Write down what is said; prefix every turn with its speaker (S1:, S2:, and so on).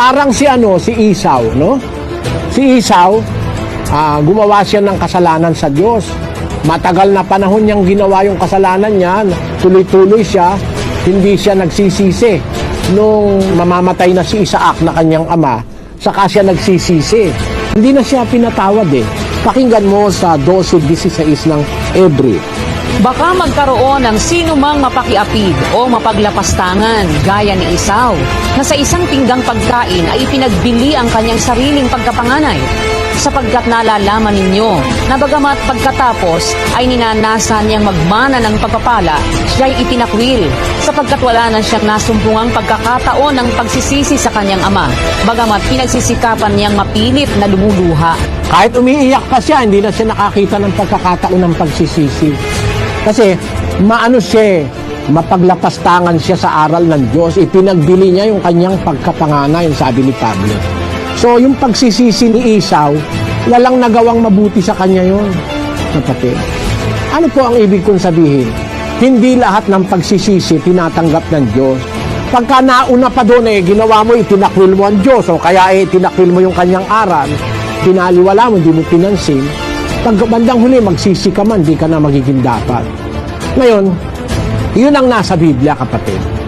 S1: Parang si ano, si Isaw, no? Si Isaw, ah, gumawa siya ng kasalanan sa Diyos. Matagal na panahon niyang ginawa yung kasalanan niya, tuloy-tuloy siya, hindi siya nagsisisi. Nung mamamatay na si Isaac na kanyang ama, saka siya nagsisisi. Hindi na siya pinatawad eh. Pakinggan mo sa 12.16 ng Ebre.
S2: Baka magkaroon ng sino mang mapakiapid o mapaglapastangan gaya ni Isaw na sa isang pinggang pagkain ay ipinagbili ang kanyang sariling pagkapanganay sapagkat nalalaman ninyo na bagamat pagkatapos ay ninanasan niyang magmana ng pagpapala, siya'y itinakwil sapagkat wala na siyang nasumpungang pagkakataon ng pagsisisi sa kanyang ama, bagamat pinagsisikapan niyang mapilit na lumuluha.
S1: Kahit umiiyak pa siya, hindi na siya nakakita ng pagkakataon ng pagsisisi. Kasi maano siya, eh, mapaglapastangan siya sa aral ng Diyos. Ipinagbili niya yung kanyang pagkapanganay, sabi ni Pablo. So yung pagsisisi ni Isaw, walang nagawang mabuti sa kanya yon, kapatid. Ano po ang ibig kong sabihin? Hindi lahat ng pagsisisi tinatanggap ng Diyos. Pagka nauna pa doon eh, ginawa mo, itinakwil mo ang Diyos, o kaya eh, tinakwil mo yung kanyang aral, pinaliwala mo, hindi mo pinansin, pag bandang huli, magsisi ka man, di ka na magiging dapat. Ngayon, yun ang nasa Biblia, kapatid.